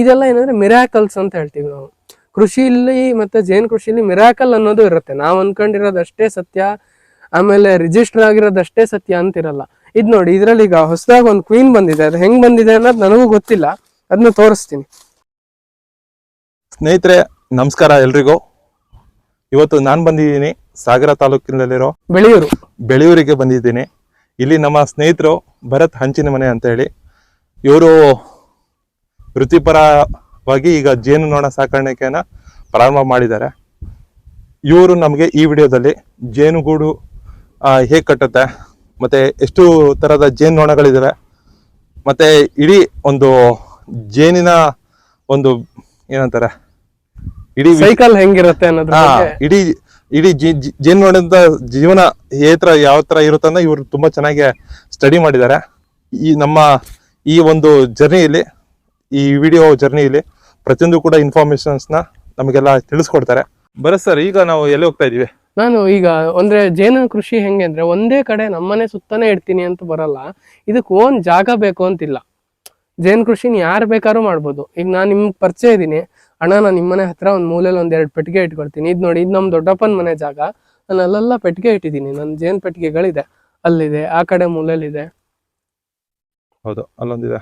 ಇದೆಲ್ಲ ಏನಂದ್ರೆ ಮಿರಾಕಲ್ಸ್ ಅಂತ ಹೇಳ್ತೀವಿ ನಾವು. ಕೃಷಿಲಿ ಮತ್ತೆ ಜೇನು ಕೃಷಿಲಿ ಮಿರಾಕಲ್ ಅನ್ನೋದು ಇರುತ್ತೆ. ನಾವು ಅನ್ಕೊಂಡಿರೋದಷ್ಟೇ ಸತ್ಯ ಆಮೇಲೆ ರಿಜಿಸ್ಟರ್ ಆಗಿರೋದಷ್ಟೇ ಸತ್ಯ ಅಂತಿರಲ್ಲ. ಇದ್ ನೋಡಿ ಇದ್ರಲ್ಲಿ ಈಗ ಹೊಸದಾಗಿ ಒಂದು ಕ್ವೀನ್ ಬಂದಿದೆ. ಅದು ಹೆಂಗ್ ಬಂದಿದೆ ಅನ್ನೋದು ನನಗೂ ಗೊತ್ತಿಲ್ಲ. ಅದನ್ನ ತೋರಿಸ್ತೀನಿ. ಸ್ನೇಹಿತರೆ ನಮಸ್ಕಾರ ಎಲ್ರಿಗೂ. ಇವತ್ತು ನಾನು ಬಂದಿದ್ದೀನಿ ಸಾಗರ ತಾಲೂಕಿನಲ್ಲಿರೋ ಬೆಳೆಯೂರು. ಬೆಳೆಯೂರಿಗೆ ಬಂದಿದ್ದೀನಿ. ಇಲ್ಲಿ ನಮ್ಮ ಸ್ನೇಹಿತರು ಭರತ್ ಹಂಚಿನ ಮನೆ ಅಂತ ಹೇಳಿ. ಇವರು ವೃತ್ತಿಪರವಾಗಿ ಈಗ ಜೇನುನೊಣ ಸಾಕಾಣಿಕೆಯನ್ನ ಪ್ರಾರಂಭ ಮಾಡಿದ್ದಾರೆ. ಇವರು ನಮಗೆ ಈ ವಿಡಿಯೋದಲ್ಲಿ ಜೇನುಗೂಡು ಹೇಗೆ ಕಟ್ಟುತ್ತೆ ಮತ್ತೆ ಎಷ್ಟು ಥರದ ಜೇನುನೊಣಗಳಿದ್ದಾವೆ ಮತ್ತೆ ಇಡೀ ಒಂದು ಜೇನಿನ ಒಂದು ಏನಂತಾರೆ ಇಡೀ ವೆಹಿಕಲ್ ಸೈಕಲ್ ಹೆಂಗಿರುತ್ತೆ ಅನ್ನೋದು ಇಡೀ ಇಡೀ ಜೇನುನೊಣದ ಜೀವನ ಯಾವ ತರ ಯಾವ ತರ ಇರುತ್ತೆ ಇವರು ತುಂಬಾ ಚೆನ್ನಾಗಿ ಸ್ಟಡಿ ಮಾಡಿದ್ದಾರೆ. ಈ ನಮ್ಮ ಈ ಒಂದು ಜರ್ನಿಯಲ್ಲಿ ಈ ವಿಡಿಯೋ ಜರ್ನಿಯಲ್ಲಿ ಪ್ರತಿಯೊಂದು ಕೂಡ ಇನ್ಫಾರ್ಮೇಶನ್ಸ್ನ ನಮಗೆಲ್ಲ ತಿಳಿಸ್ಕೊಡ್ತಾರೆ. ಬರ ಸರ್ ಈಗ ನಾವು ಎಲ್ಲಿ ಹೋಗ್ತಾ ಇದೀವಿ ನಾನು ಈಗ ಅಂದ್ರೆ ಜೇನು ಕೃಷಿ ಹೆಂಗೆ ಅಂದ್ರೆ ಒಂದೇ ಕಡೆ ನಮ್ಮನೆ ಸುತ್ತನೇ ಇಡ್ತೀನಿ ಅಂತ ಬರಲ್ಲ. ಇದಕ್ಕೆ ಓನ್ ಜಾಗ ಬೇಕು ಅಂತಿಲ್ಲ. ಜೇನು ಕೃಷಿನ ಯಾರು ಬೇಕಾದ್ರೂ ಮಾಡ್ಬೋದು. ಈಗ ನಾನು ನಿಮ್ಗೆ ಪರಿಚಯ ಇದ್ದೀನಿ. ಅಣ್ಣ ನಾನು ನಿಮ್ಮನೆ ಹತ್ರ ಒಂದು ಮೂಲೆಯಲ್ಲಿ ಒಂದ್ ಎರಡು ಪೆಟ್ಟಿಗೆ ಇಟ್ಕೊಳ್ತೀನಿ. ಇದು ನೋಡಿ ಇದು ನಮ್ಮ ದೊಡ್ಡಪ್ಪನ ಮನೆ ಜಾಗ. ನಾನು ಅಲ್ಲೆಲ್ಲ ಪೆಟ್ಟಿಗೆ ಇಟ್ಟಿದ್ದೀನಿ. ನನ್ನ ಜೇನು ಪೆಟ್ಟಿಗೆಗಳಿದೆ. ಅಲ್ಲಿದೆ ಆ ಕಡೆ ಮೂಲೆಯಲ್ಲಿದೆ ಹೌದು ಅಲ್ಲೊಂದಿದೆ.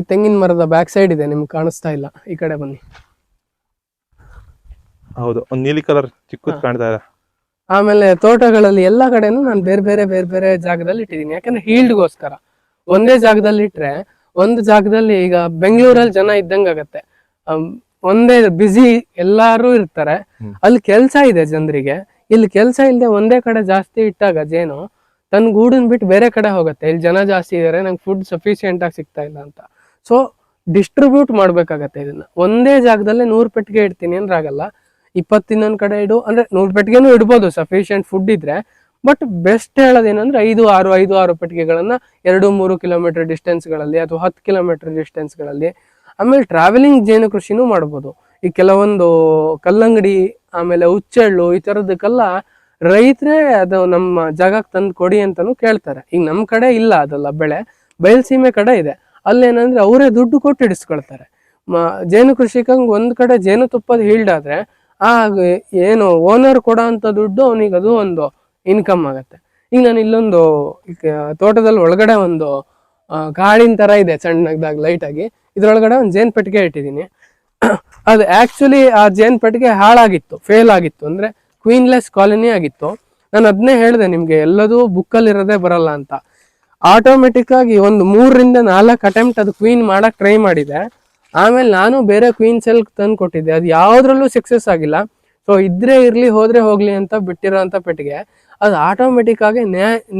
ಈ ತೆಂಗಿನ ಮರದ ಬ್ಯಾಕ್ ಸೈಡ್ ಇದೆ ನಿಮ್ಗೆ ಕಾಣಿಸ್ತಾ ಇಲ್ಲ. ಈ ಕಡೆ ಬನ್ನಿ. ಹೌದು ಒಂದು ನೀಲಿ ಕಲರ್ ಚಿಕ್ಕದ್ ಕಾಣ್ತಾ ಇದೆ. ಆಮೇಲೆ ತೋಟಗಳಲ್ಲಿ ಎಲ್ಲಾ ಕಡೆನೂ ನಾನು ಬೇರೆ ಬೇರೆ ಬೇರೆ ಬೇರೆ ಜಾಗದಲ್ಲಿ ಇಟ್ಟಿದ್ದೀನಿ. ಯಾಕಂದ್ರೆ ಹೀಲ್ಡ್ಗೋಸ್ಕರ. ಒಂದೇ ಜಾಗದಲ್ಲಿ ಇಟ್ರೆ ಒಂದು ಜಾಗದಲ್ಲಿ ಈಗ ಬೆಂಗಳೂರಲ್ಲಿ ಜನ ಇದ್ದಂಗೆ ಆಗತ್ತೆ. ಒಂದೇ ಬಿಸಿ ಎಲ್ಲಾರು ಇರ್ತಾರೆ. ಅಲ್ಲಿ ಕೆಲಸ ಇದೆ ಜನರಿಗೆ. ಇಲ್ಲಿ ಕೆಲಸ ಇಲ್ಲದೆ ಒಂದೇ ಕಡೆ ಜಾಸ್ತಿ ಇಟ್ಟಾಗ ಜೇನು ತನ್ನ ಗೂಡನ್ ಬಿಟ್ಟು ಬೇರೆ ಕಡೆ ಹೋಗುತ್ತೆ. ಇಲ್ಲಿ ಜನ ಜಾಸ್ತಿ ಇದಾರೆ ನಂಗೆ ಫುಡ್ ಸಫಿಶಿಯೆಂಟ್ ಆಗಿ ಸಿಗ್ತಾ ಇಲ್ಲ ಅಂತ. ಸೊ ಡಿಸ್ಟ್ರಿಬ್ಯೂಟ್ ಮಾಡ್ಬೇಕಾಗತ್ತೆ ಇದನ್ನ. ಒಂದೇ ಜಾಗದಲ್ಲೇ ನೂರು ಪೆಟ್ಟಿಗೆ ಇಡ್ತೀನಿ ಅಂದ್ರೆ ಆಗಲ್ಲ. ಇಪ್ಪತ್ತಿನ್ನೊಂದು ಕಡೆ ಇಡು, ಅಂದ್ರೆ ನೂರು ಪೆಟ್ಟಿಗೆನೂ ಇಡ್ಬೋದು ಸಫಿಷಿಯೆಂಟ್ ಫುಡ್ ಇದ್ರೆ. ಬಟ್ ಬೆಸ್ಟ್ ಹೇಳೋದೇನಂದ್ರೆ ಐದು, ಆರು ಐದು, ಆರು ಪೆಟ್ಟಿಗೆಗಳನ್ನ ಎರಡು, ಮೂರು ಕಿಲೋಮೀಟರ್ ಡಿಸ್ಟೆನ್ಸ್ಗಳಲ್ಲಿ ಅಥವಾ ಹತ್ತು ಕಿಲೋಮೀಟರ್ ಡಿಸ್ಟೆನ್ಸ್ಗಳಲ್ಲಿ ಆಮೇಲೆ ಟ್ರಾವೆಲಿಂಗ್ ಜೇನು ಕೃಷಿನೂ ಮಾಡ್ಬೋದು. ಈ ಕೆಲವೊಂದು ಕಲ್ಲಂಗಡಿ, ಆಮೇಲೆ ಹುಚ್ಚೆಳ್ಳು, ಈ ಥರದಕ್ಕೆಲ್ಲ ರೈತರೇ ಅದು ನಮ್ಮ ಜಾಗಕ್ಕೆ ತಂದು ಕೊಡಿ ಅಂತಲೂ ಕೇಳ್ತಾರೆ. ಈಗ ನಮ್ಮ ಕಡೆ ಇಲ್ಲ ಅದೆಲ್ಲ ಬೆಳೆ. ಬಯಲ್ಸೀಮೆ ಕಡೆ ಇದೆ. ಅಲ್ಲೇನಂದ್ರೆ ಅವರೇ ದುಡ್ಡು ಕೊಟ್ಟು ಇಡಿಸ್ಕೊಳ್ತಾರೆ ಜೇನು ಕೃಷಿಕಂಗೆ ಒಂದ್ ಕಡೆ ಜೇನು ತುಪ್ಪದ ಹೀಲ್ಡ್ ಆದ್ರೆ ಆ, ಏನು ಓನರ್ ಕೊಡೋ ಅಂತ ದುಡ್ಡು ಅವನಿಗೆ ಅದು ಒಂದು ಇನ್ಕಮ್ ಆಗತ್ತೆ. ಈಗ ನಾನು ಇಲ್ಲೊಂದು ತೋಟದಲ್ಲಿ ಒಳಗಡೆ ಒಂದು ಕಾಳಿನ ತರ ಇದೆ ಸಣ್ಣದಾಗ ಲೈಟ್ ಆಗಿ. ಇದ್ರೊಳಗಡೆ ಒಂದು ಜೇನ್ ಪೆಟ್ಟಿಗೆ ಇಟ್ಟಿದ್ದೀನಿ ಅದು ಆಕ್ಚುಲಿ ಆ ಜೇನ್ ಪೆಟ್ಟಿಗೆ ಹಾಳಾಗಿತ್ತು ಫೇಲ್ ಆಗಿತ್ತು. ಅಂದ್ರೆ ಕ್ವೀನ್ಲೆಸ್ ಕಾಲೋನಿ ಆಗಿತ್ತು. ನಾನು ಅದನ್ನೇ ಹೇಳಿದೆ ನಿಮಗೆ, ಎಲ್ಲದೂ ಬುಕ್ಕಲ್ಲಿರೋದೇ ಬರಲ್ಲ ಅಂತ. ಆಟೋಮೆಟಿಕ್ ಆಗಿ ಒಂದು ಮೂರರಿಂದ ನಾಲ್ಕು ಅಟೆಂಪ್ಟ್ ಅದು ಕ್ವೀನ್ ಮಾಡಕ್ ಟ್ರೈ ಮಾಡಿದೆ. ಆಮೇಲೆ ನಾನು ಬೇರೆ ಕ್ವೀನ್ ಸೆಲ್ ತಂದು ಕೊಟ್ಟಿದ್ದೆ. ಅದು ಯಾವುದ್ರಲ್ಲೂ ಸಕ್ಸಸ್ ಆಗಿಲ್ಲ. ಸೊ ಇದ್ರೆ ಇರ್ಲಿ, ಹೋದ್ರೆ ಹೋಗ್ಲಿ ಅಂತ ಬಿಟ್ಟಿರೋ ಅಂತ ಪೆಟ್ಟಿಗೆ. ಅದು ಆಟೋಮೆಟಿಕ್ ಆಗಿ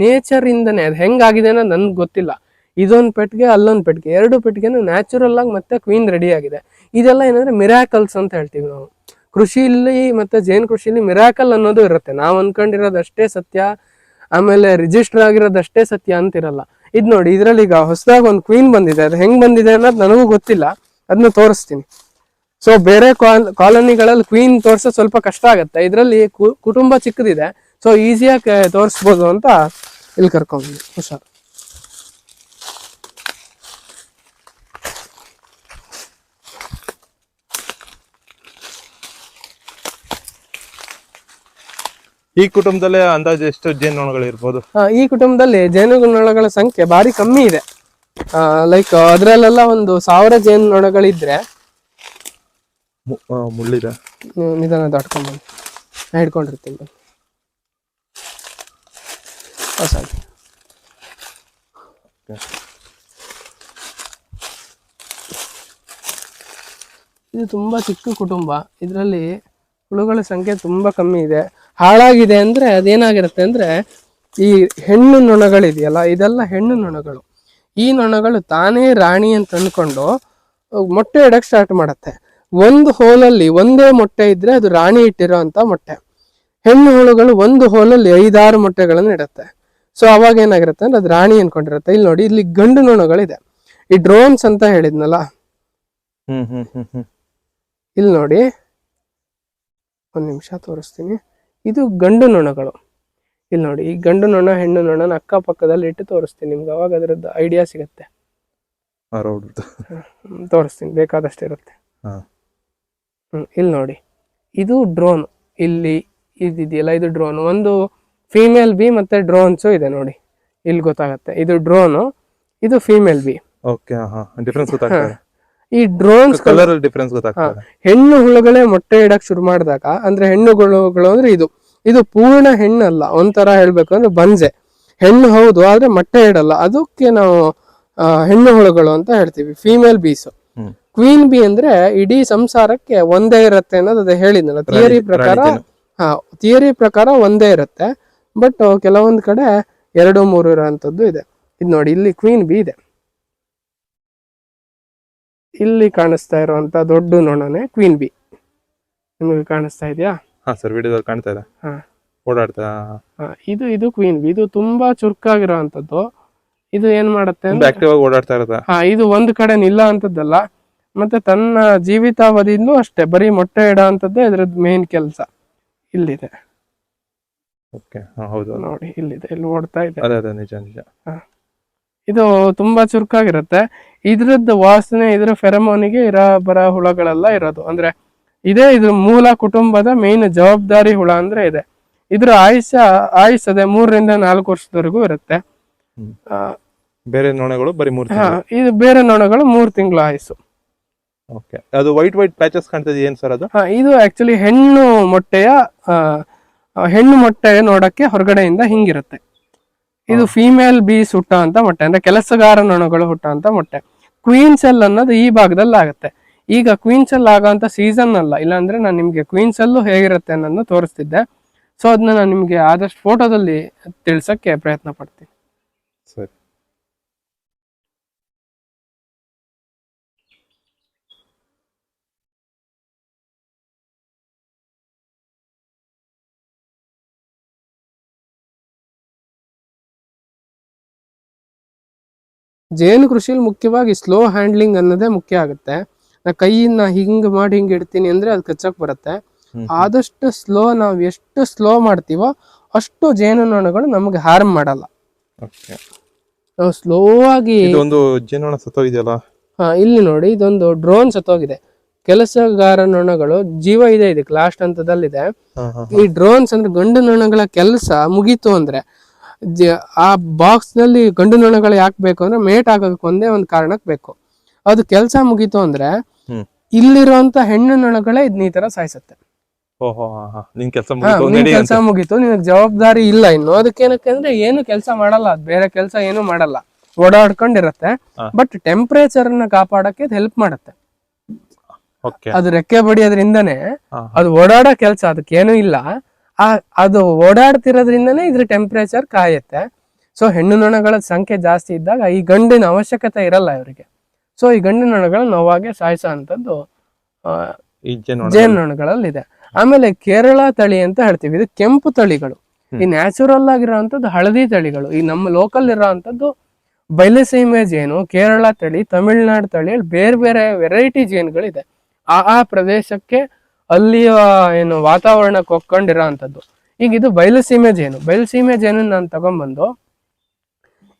ನೇಚರ್ ಇಂದನೇ ಅದು ಹೆಂಗಾಗಿದೆ ಅನ್ನೋದು ನನ್ಗೆ ಗೊತ್ತಿಲ್ಲ. ಇದೊಂದು ಪೆಟ್ಟಿಗೆ, ಅಲ್ಲೊಂದು ಪೆಟ್ಟಿಗೆ. ಎರಡು ಪೆಟ್ಟಿಗೆನೂ ನ್ಯಾಚುರಲ್ ಆಗಿ ಮತ್ತೆ ಕ್ವೀನ್ ರೆಡಿ ಆಗಿದೆ. ಇದೆಲ್ಲ ಏನಂದ್ರೆ ಮಿರಾಕಲ್ಸ್ ಅಂತ ಹೇಳ್ತೀವಿ ನಾವು. ಕೃಷಿಲಿ ಮತ್ತೆ ಜೇನು ಕೃಷಿಲಿ ಮಿರಾಕಲ್ ಅನ್ನೋದು ಇರುತ್ತೆ. ನಾವು ಅನ್ಕೊಂಡಿರೋದಷ್ಟೇ ಸತ್ಯ. ಆಮೇಲೆ ರಿಜಿಸ್ಟರ್ ಆಗಿರೋದಷ್ಟೇ ಸತ್ಯ ಅಂತಿರಲ್ಲ. ಇದು ನೋಡಿ, ಇದರಲ್ಲಿ ಈಗ ಹೊಸದಾಗಿ ಒಂದು ಕ್ವೀನ್ ಬಂದಿದೆ. ಅದು ಹೆಂಗ್ ಬಂದಿದೆ ಅನ್ನೋದು ನನಗೂ ಗೊತ್ತಿಲ್ಲ. ಅದನ್ನ ತೋರಿಸ್ತೀನಿ. ಸೊ ಬೇರೆ ಕಾಲೋನಿಗಳಲ್ಲಿ ಕ್ವೀನ್ ತೋರಿಸೋದು ಸ್ವಲ್ಪ ಕಷ್ಟ ಆಗುತ್ತೆ. ಇದರಲ್ಲಿ ಕುಟುಂಬ ಚಿಕ್ಕದಿದೆ. ಸೊ ಈಸಿಯಾಗಿ ತೋರಿಸ್ಬೋದು ಅಂತ ಇಲ್ಲಿ ಕರ್ಕೊಂಡ್ವಿ ಹುಷಾರ್. ಈ ಕುಟುಂಬದಲ್ಲೇ ಅಂದಾಜು ಎಷ್ಟು ಜೇನುಗಳು ಇರ್ಬೋದು? ಈ ಕುಟುಂಬದಲ್ಲಿ ಜೇನುನೊಣಗಳ ಸಂಖ್ಯೆ ಭಾರಿ ಕಮ್ಮಿ ಇದೆ. ಲೈಕ್ ಅದ್ರಲ್ಲೆಲ್ಲ ಒಂದು ಸಾವಿರ ಜೇನುನೊಣಗಳಿದ್ರೆ ಮುಳ್ಳಿದೆ. ನಿಧಾನ ದಾಟ್ಕೊಂಡ್ ಬನ್ನಿ. ನಾ ಹಿಡ್ಕೊಂಡಿರ್ತೀನಿ ಬನ್ನಿ. ಹೊಸ ಇದು ತುಂಬಾ ಚಿಕ್ಕ ಕುಟುಂಬ. ಇದರಲ್ಲಿ ಹುಳುಗಳ ಸಂಖ್ಯೆ ತುಂಬಾ ಕಮ್ಮಿ ಇದೆ. ಹಾಳಾಗಿದೆ ಅಂದ್ರೆ ಅದೇನಾಗಿರುತ್ತೆ ಅಂದ್ರೆ ಈ ಹೆಣ್ಣು ನೊಣಗಳಿದೆಯಲ್ಲ ಇದೆಲ್ಲ ಹೆಣ್ಣು ನೊಣಗಳು. ಈ ನೊಣಗಳು ತಾನೇ ರಾಣಿ ಅಂತ ಅಂದ್ಕೊಂಡು ಮೊಟ್ಟೆ ಇಡಕ್ ಸ್ಟಾರ್ಟ್ ಮಾಡುತ್ತೆ. ಒಂದು ಹೋಲಲ್ಲಿ ಒಂದೇ ಮೊಟ್ಟೆ ಇದ್ದರೆ ಅದು ರಾಣಿ ಇಟ್ಟಿರೋ ಅಂತ ಮೊಟ್ಟೆ. ಹೆಣ್ಣು ಹುಳುಗಳು ಒಂದು ಹೋಲಲ್ಲಿ ಐದಾರು ಮೊಟ್ಟೆಗಳನ್ನು ಇಡುತ್ತೆ. ಸೊ ಅವಾಗ ಏನಾಗಿರುತ್ತೆ ಅಂದ್ರೆ ಅದು ರಾಣಿ ಅನ್ಕೊಂಡಿರುತ್ತೆ. ಇಲ್ಲಿ ನೋಡಿ ಇಲ್ಲಿ ಗಂಡು ನೊಣಗಳಿದೆ. ಈ ಡ್ರೋನ್ಸ್ ಅಂತ ಹೇಳಿದ್ನಲ್ಲ? ಇಲ್ಲಿ ನೋಡಿ. ಒಂದು ನಿಮಿಷ ತೋರಿಸ್ತೀನಿ. ಇದು ಗಂಡು ನೊಣಗಳು. ಇಲ್ಲಿ ನೋಡಿ ಈ ಗಂಡು ನೊಣ ಹೆಣ್ಣು ನೊಣನ ಅಕ್ಕಪಕ್ಕದಲ್ಲಿ ಇಟ್ಟು ತೋರಿಸ್ತೀನಿ ನಿಮ್ಗೆ ಅವಾಗ ಅದರದ್ದು ಐಡಿಯಾ ಸಿಗುತ್ತೆ. ತೋರಿಸ್ತೀನಿ ಬೇಕಾದಷ್ಟು ಇರುತ್ತೆ. ಇಲ್ಲಿ ನೋಡಿ ಇದು ಡ್ರೋನ್ ಇಲ್ಲಿ ಇದಿದೆಯಲ್ಲ ಇದು ಡ್ರೋನ್ ಒಂದು ಫೀಮೇಲ್ ಬಿ ಮತ್ತೆ ಡ್ರೋನ್ಸು ಇದೆ ನೋಡಿ. ಇಲ್ಲಿ ಗೊತ್ತಾಗುತ್ತೆ ಇದು ಡ್ರೋನು ಇದು ಫೀಮೇಲ್ ಬಿ ಓಕೆ ಡಿಫ್ರೆನ್ಸ್ ಗೊತ್ತಾಗ್ತದೆ. ಈ ಡ್ರೋನ್ಸ್ ಕಲರ್ ಡಿಫ್ರೆನ್ಸ್ ಗೊತ್ತಾಗ್ತದೆ. ಹೆಣ್ಣು ಹುಳುಗಳೇ ಮೊಟ್ಟೆ ಇಡಕ್ ಶುರು ಮಾಡಿದಾಗ ಅಂದ್ರೆ ಹೆಣ್ಣು ಹುಳುಗಳು ಅಂದ್ರೆ ಇದು. ಇದು ಪೂರ್ಣ ಹೆಣ್ಣಲ್ಲ ಒಂಥರ ಹೇಳ್ಬೇಕು ಅಂದ್ರೆ ಬಂಜೆ. ಹೆಣ್ಣು ಹೌದು ಆದ್ರೆ ಮೊಟ್ಟೆ ಇಡಲ್ಲ. ಅದಕ್ಕೆ ನಾವು ಹೆಣ್ಣು ಹುಳುಗಳು ಅಂತ ಹೇಳ್ತೀವಿ ಫೀಮೇಲ್ ಬೀಸ್ ಕ್ವೀನ್ ಬಿ ಅಂದ್ರೆ ಇಡೀ ಸಂಸಾರಕ್ಕೆ ಒಂದೇ ಇರುತ್ತೆ ಅನ್ನೋದು ಅದೇ ಹೇಳಿದ್ನಲ್ಲ ಥಿಯರಿ ಪ್ರಕಾರ ಹಾ ಥಿಯರಿ ಪ್ರಕಾರ ಒಂದೇ ಇರುತ್ತೆ. ಬಟ್ ಕೆಲವೊಂದ್ ಕಡೆ ಎರಡು ಮೂರು ಇರೋಂಥದ್ದು ಇದೆ. ಇದು ನೋಡಿ ಇಲ್ಲಿ ಕ್ವೀನ್ ಬಿ ಇದೆ. ಇಲ್ಲಿ ಕಾಣಿಸ್ತಾ ಇರುವಂತ ದೊಡ್ಡ ನೊಣನೆ ಕ್ವೀನ್ ಬಿ ನಿಮಗೆ ಕಾಣಿಸ್ತಾ ಇದೆಯಾ? ಹಾ ಸರ್ ವಿಡಿಯೋದಲ್ಲಿ ಕಾಣ್ತಾ ಇದೆ. ಹಾ. ಓಡಾಡ್ತಾ ಹಾ, ಇದು ಇದು ಕ್ವೀನ್ ಬಿ ಇದು ತುಂಬಾ ಚುರುಕಾಗಿರುವಂತದ್ದು. ಇದು ಏನ್ ಮಾಡುತ್ತೆ ತುಂಬಾ ಅಂದ್ರೆ ಆಕ್ಟಿವ್ ಆಗಿ ಓಡಾಡ್ತಾ ಇರುತ್ತೆ. ಹಾ ಇದು ಒಂದ್ ಕಡೆ ನಿಲ್ಲ ಅಂತದ್ದಲ್ಲ. ಮತ್ತೆ ತನ್ನ ಜೀವಿತಾವಧಿಯಿಂದಲೂ ಅಷ್ಟೇ ಬರೀ ಮೊಟ್ಟೆ ಇಡೋ ಅಂತದ್ದೇ ಇದ್ರದ್ದು ಮೇನ್ ಕೆಲಸ. ಇಲ್ಲಿದೆ. ಓಕೆ ಹಾ ಹೌದು ನೋಡಿ ಇಲ್ಲಿದೆ ಇಲ್ಲಿ ಓಡ್ತಾ ಇದೆ. ಅದೇ ಅದೇ ನಿಜ ನಿಜ. ಇದು ತುಂಬಾ ಚುರುಕಾಗಿರುತ್ತೆ. ಇದ್ರದ್ದು ವಾಸನೆ ಇದ್ರ ಫೆರಮೋನಿಗೆ ಇರ ಬರ ಹುಳಗಳೆಲ್ಲ ಇರೋದು. ಅಂದ್ರೆ ಇದೇ ಇದ್ರ ಮೂಲ ಕುಟುಂಬದ ಮೇನ್ ಜವಾಬ್ದಾರಿ ಹುಳ ಅಂದ್ರೆ ಇದೆ. ಇದ್ರ ಆಯುಷ್ಯ ಅದೇ ಮೂರರಿಂದ ನಾಲ್ಕು ವರ್ಷದವರೆಗೂ ಇರುತ್ತೆ. ಆ, ಬೇರೆ ನೊಣಗಳು ಬರೀ ಮೂರು ಇದು ಬೇರೆ ನೊಣಗಳು ಮೂರು ತಿಂಗಳು ಆಯಸ್ಸು. ಓಕೆ. ಅದು ವೈಟ್ ವೈಟ್ ಪ್ಯಾಚಸ್ ಕಾಣ್ತದೆ ಏನ್ ಸರ್ ಅದು? ಹಾ ಇದು ಆಕ್ಚುಲಿ ಹೆಣ್ಣು ಮೊಟ್ಟೆಯ ಹೆಣ್ಣು ಮೊಟ್ಟೆ ನೋಡಕ್ಕೆ ಹೊರಗಡೆಯಿಂದ ಹಿಂಗಿರುತ್ತೆ. ಇದು ಫೀಮೇಲ್ ಬೀಸ್ ಹುಟ್ಟ ಅಂತ ಮೊಟ್ಟೆ ಅಂದ್ರೆ ಕೆಲಸಗಾರ ನೊಣಗಳು ಹುಟ್ಟ ಅಂತ ಮೊಟ್ಟೆ. ಕ್ವೀನ್ ಸೆಲ್ ಅನ್ನೋದು ಈ ಭಾಗದಲ್ಲಿ ಆಗುತ್ತೆ. ಈಗ ಕ್ವೀನ್ ಸೆಲ್ ಆಗೋಂಥ ಸೀಸನ್ ಅಲ್ಲ, ಇಲ್ಲಾಂದ್ರೆ ನಾನು ನಿಮಗೆ ಕ್ವೀನ್ ಸೆಲ್ಲು ಹೇಗಿರುತ್ತೆ ಅನ್ನೋದನ್ನ ತೋರಿಸ್ತಿದ್ದೆ. ಸೊ ಅದನ್ನ ನಾನು ನಿಮಗೆ ಆದಷ್ಟು ಫೋಟೋದಲ್ಲಿ ತಿಳ್ಸಕ್ಕೆ ಪ್ರಯತ್ನ ಪಡ್ತೀನಿ. ಸರಿ. ಜೇನು ಕೃಷಿಲಿ ಮುಖ್ಯವಾಗಿ ಸ್ಲೋ ಹ್ಯಾಂಡ್ಲಿಂಗ್ ಅನ್ನೋದೇ ಮುಖ್ಯ ಆಗುತ್ತೆ. ನಾ ಕೈಯನ್ನ ಹಿಂಗ್ ಮಾಡಿ ಹಿಂಗ್ ಇಡ್ತೀನಿ ಅಂದ್ರೆ ಅದು ಕಚ್ಚಕ್ ಬರುತ್ತೆ. ಆದಷ್ಟು ಸ್ಲೋ ನಾವು ಎಷ್ಟು ಸ್ಲೋ ಮಾಡ್ತೀವೋ ಅಷ್ಟು ಜೇನುನೊಣಗಳು ನಮಗೆ ಹಾರ್ಮ್ ಮಾಡಲ್ಲ. ನಾವು ಸ್ಲೋ ಆಗಿ ಒಂದು ಜೇನುನೊಣ ಸತ್ತೋಗಿದೆಯಲ್ಲ? ಹಾ ಇಲ್ಲಿ ನೋಡಿ ಇದೊಂದು ಡ್ರೋನ್ ಸತ್ತೋಗಿದೆ. ಕೆಲಸಗಾರ ನೊಣಗಳು ಜೀವ ಇದೆ ಇದಕ್ಕೆ ಲಾಸ್ಟ್ ಹಂತದಲ್ಲಿದೆ. ಈ ಡ್ರೋನ್ಸ್ ಅಂದ್ರೆ ಗಂಡು ನೊಣಗಳ ಕೆಲಸ ಮುಗೀತು ಅಂದ್ರೆ ಆ ಬಾಕ್ಸ್ನಲ್ಲಿ ಗಂಡು ನೊಣಗಳು ಯಾಕೆ ಬೇಕು ಅಂದ್ರೆ ಮೇಟ್ ಆಗೋದಕ್ಕೆ ಒಂದೇ ಒಂದು ಕಾರಣಕ್ಕೆ ಬೇಕು. ಅದು ಕೆಲಸ ಮುಗೀತು ಅಂದ್ರೆ ಇಲ್ಲಿರುವಂತ ಹೆಣ್ಣು ನೊಣಗಳೇ ಇದನ್ನ ಈ ತರ ಸಾಯಿಸುತ್ತೆ. ಕೆಲಸ ಮುಗಿತು ನಿನಗೆ ಜವಾಬ್ದಾರಿ ಇಲ್ಲ ಇನ್ನು. ಅದಕ್ಕೆ ಏನಕ್ಕೆ ಅಂದ್ರೆ ಏನು ಕೆಲಸ ಮಾಡಲ್ಲ ಅದು ಬೇರೆ ಕೆಲಸ ಏನು ಮಾಡಲ್ಲ. ಓಡಾಡ್ಕೊಂಡಿರತ್ತೆ ಬಟ್ ಟೆಂಪರೇಚರ್ನ ಕಾಪಾಡಕ್ಕೆ ಹೆಲ್ಪ್ ಮಾಡುತ್ತೆ. ಅದು ರೆಕ್ಕೆ ಬಡಿಯೋದ್ರಿಂದನೇ ಅದು ಓಡಾಡೋ ಕೆಲಸ ಅದಕ್ಕೇನು ಇಲ್ಲ. ಆ ಅದು ಓಡಾಡ್ತಿರೋದ್ರಿಂದನೇ ಇದ್ರ ಟೆಂಪರೇಚರ್ ಕಾಯುತ್ತೆ. ಸೊ ಹೆಣ್ಣು ನೊಣಗಳ ಸಂಖ್ಯೆ ಜಾಸ್ತಿ ಇದ್ದಾಗ ಈ ಗಂಡಿನ ಅವಶ್ಯಕತೆ ಇರಲ್ಲ ಇವರಿಗೆ. ಸೊ ಈ ಗಂಡು ನೊಣಗಳು ನೋವಾಗೆ ಸಾಯಿಸೋ ಅಂಥದ್ದು ಜೇನು ನೊಣಗಳಲ್ಲಿದೆ. ಆಮೇಲೆ ಕೇರಳ ತಳಿ ಅಂತ ಹೇಳ್ತೀವಿ. ಇದು ಕೆಂಪು ತಳಿಗಳು. ಈ ನ್ಯಾಚುರಲ್ ಆಗಿರೋವಂಥದ್ದು ಹಳದಿ ತಳಿಗಳು. ಈ ನಮ್ಮ ಲೋಕಲ್ ಇರೋವಂಥದ್ದು ಬಯಲಸೀಮೆ ಜೇನು ಕೇರಳ ತಳಿ ತಮಿಳ್ನಾಡು ತಳಿ ಬೇರೆ ಬೇರೆ ವೆರೈಟಿ ಜೇನುಗಳಿದೆ. ಆ ಆ ಪ್ರದೇಶಕ್ಕೆ ಅಲ್ಲಿಯ ಏನು ವಾತಾವರಣಕ್ಕೆ ಒಕ್ಕೊಂಡಿರೋ ಅಂಥದ್ದು. ಈಗ ಇದು ಬಯಲುಸೀಮೆ ಜೇನು. ಬಯಲುಸೀಮೆ ಜೇನು ನಾನು ತಗೊಂಬಂದು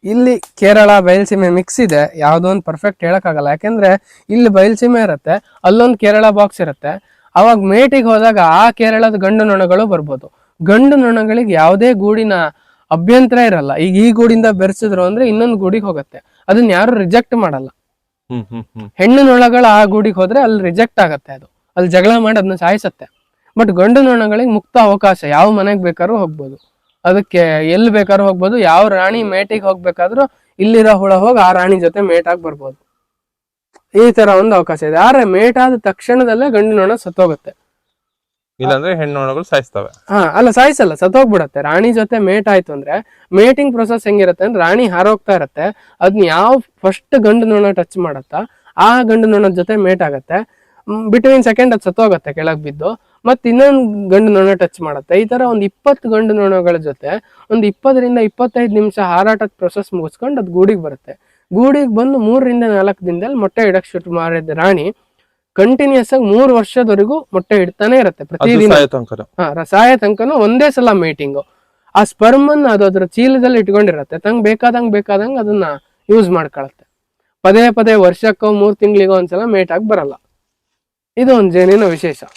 ಇಲ್ಲಿ ಕೇರಳ ಬಯಲುಸೀಮೆ ಮಿಕ್ಸ್ ಇದೆ. ಯಾವುದೋ ಒಂದು ಪರ್ಫೆಕ್ಟ್ ಹೇಳೋಕ್ಕಾಗಲ್ಲ. ಯಾಕೆಂದ್ರೆ ಇಲ್ಲಿ ಬಯಲುಸೀಮೆ ಇರುತ್ತೆ ಅಲ್ಲೊಂದು ಕೇರಳ ಬಾಕ್ಸ್ ಇರುತ್ತೆ. ಅವಾಗ ಮೇಟಿಗೆ ಹೋದಾಗ ಆ ಕೇರಳದ ಗಂಡು ನೊಣಗಳು ಬರ್ಬೋದು. ಗಂಡು ನೊಣಗಳಿಗೆ ಯಾವುದೇ ಗೂಡಿನ ಅಭ್ಯಂತರ ಇರಲ್ಲ. ಈಗ ಈ ಗೂಡಿಂದ ಬೆರೆಸಿದ್ರು ಅಂದ್ರೆ ಇನ್ನೊಂದು ಗೂಡಿಗೆ ಹೋಗುತ್ತೆ. ಅದನ್ನ ಯಾರು ರಿಜೆಕ್ಟ್ ಮಾಡಲ್ಲ. ಹೆಣ್ಣು ನೊಣಗಳು ಆ ಗೂಡಿಗೆ ಹೋದ್ರೆ ಅಲ್ಲಿ ರಿಜೆಕ್ಟ್ ಆಗತ್ತೆ ಅದು. ಅಲ್ಲಿ ಜಗಳ ಮಾಡಿ ಅದನ್ನ ಸಾಯಿಸತ್ತೆ. ಬಟ್ ಗಂಡು ನೊಣಗಳಿಗೆ ಮುಕ್ತ ಅವಕಾಶ ಯಾವ ಮನೆಗೆ ಬೇಕಾದ್ರೂ ಹೋಗ್ಬೋದು. ಅದಕ್ಕೆ ಎಲ್ಲಿ ಬೇಕಾದ್ರೂ ಹೋಗ್ಬೋದು ಯಾವ ರಾಣಿ ಮೇಟಿಗೆ ಹೋಗ್ಬೇಕಾದ್ರೂ ಇಲ್ಲಿರೋ ಹುಳ ಹೋಗಿ ಆ ರಾಣಿ ಜೊತೆ ಮೇಟಾಗಿ ಬರ್ಬೋದು. ಈ ತರ ಒಂದು ಅವಕಾಶ ಇದೆ. ಆದ್ರೆ ಮೇಟಾದ ತಕ್ಷಣದಲ್ಲೇ ಗಂಡು ನೊಣ ಸತ್ತೋಗುತ್ತೆ. ಇಲ್ಲಾಂದ್ರೆ ಹೆಣ್ಣು ಸಾಯಿಸ್ತವೆ. ಹಾ ಅಲ್ಲ ಸಾಯಿಸಲ್ಲ ಸತ್ತೋಗ್ಬಿಡತ್ತೆ. ರಾಣಿ ಜೊತೆ ಮೇಟ್ ಆಯ್ತು ಅಂದ್ರೆ ಮೇಟಿಂಗ್ ಪ್ರೊಸೆಸ್ ಹೆಂಗಿರುತ್ತೆ ಅಂದ್ರೆ ರಾಣಿ ಹಾರೋಗ್ತಾ ಇರತ್ತೆ. ಅದನ್ನ ಯಾವ ಫಸ್ಟ್ ಗಂಡು ನೊಣ ಟಚ್ ಮಾಡತ್ತಾ ಆ ಗಂಡು ನೊಣದ ಜೊತೆ ಮೇಟ್ ಆಗತ್ತೆ ಬಿಟ್ವೀನ್ ಸೆಕೆಂಡ್ ಅದು ಸತ್ತೋಗತ್ತೆ ಕೆಳಗ್ ಬಿದ್ದು. ಮತ್ತೆ ಇನ್ನೊಂದು ಗಂಡು ನೊಣ ಟಚ್ ಮಾಡುತ್ತೆ. ಈ ತರ ಒಂದ್ ಇಪ್ಪತ್ತು ಗಂಡು ನೊಣಗಳ ಜೊತೆ ಒಂದ್ ಇಪ್ಪತ್ತರಿಂದ ಇಪ್ಪತ್ತೈದು ನಿಮಿಷ ಹಾರಾಟದ ಪ್ರೊಸೆಸ್ ಮುಗಿಸ್ಕೊಂಡು ಅದು ಗೂಡಿಗೆ ಬರುತ್ತೆ. ಗೂಡಿಗೆ ಬಂದು ಮೂರರಿಂದ ನಾಲ್ಕು ದಿನದಲ್ಲಿ ಮೊಟ್ಟೆ ಇಡಕ್ ಶುರು ಮಾಡಿದ ರಾಣಿ ಕಂಟಿನ್ಯೂಸ್ ಆಗಿ ಮೂರು ವರ್ಷದವರೆಗೂ ಮೊಟ್ಟೆ ಇಡ್ತಾನೆ ಇರುತ್ತೆ ಪ್ರತಿದಿನ ಹಾ ರಸಾಯ ತನಕನು ಒಂದೇ ಸಲ ಮೀಟಿಂಗ್ ಆ ಸ್ಪರ್ಮ್ ಅನ್ನ ಅದು ಅದ್ರ ಚೀಲದಲ್ಲಿ ಇಟ್ಕೊಂಡಿರತ್ತೆ. ತಂಗ್ ಬೇಕಾದಂಗ್ ಬೇಕಾದಂಗ್ ಅದನ್ನ ಯೂಸ್ ಮಾಡ್ಕೊಳತ್ತೆ. ಪದೇ ಪದೇ ವರ್ಷಕ್ಕೋ ಮೂರ್ ತಿಂಗಳಿಗೋ ಒಂದ್ಸಲ ಮೇಟ್ ಆಗಿ ಬರಲ್ಲ. ಇದು ಒಂದು ಜೇನಿನ ವಿಶೇಷ.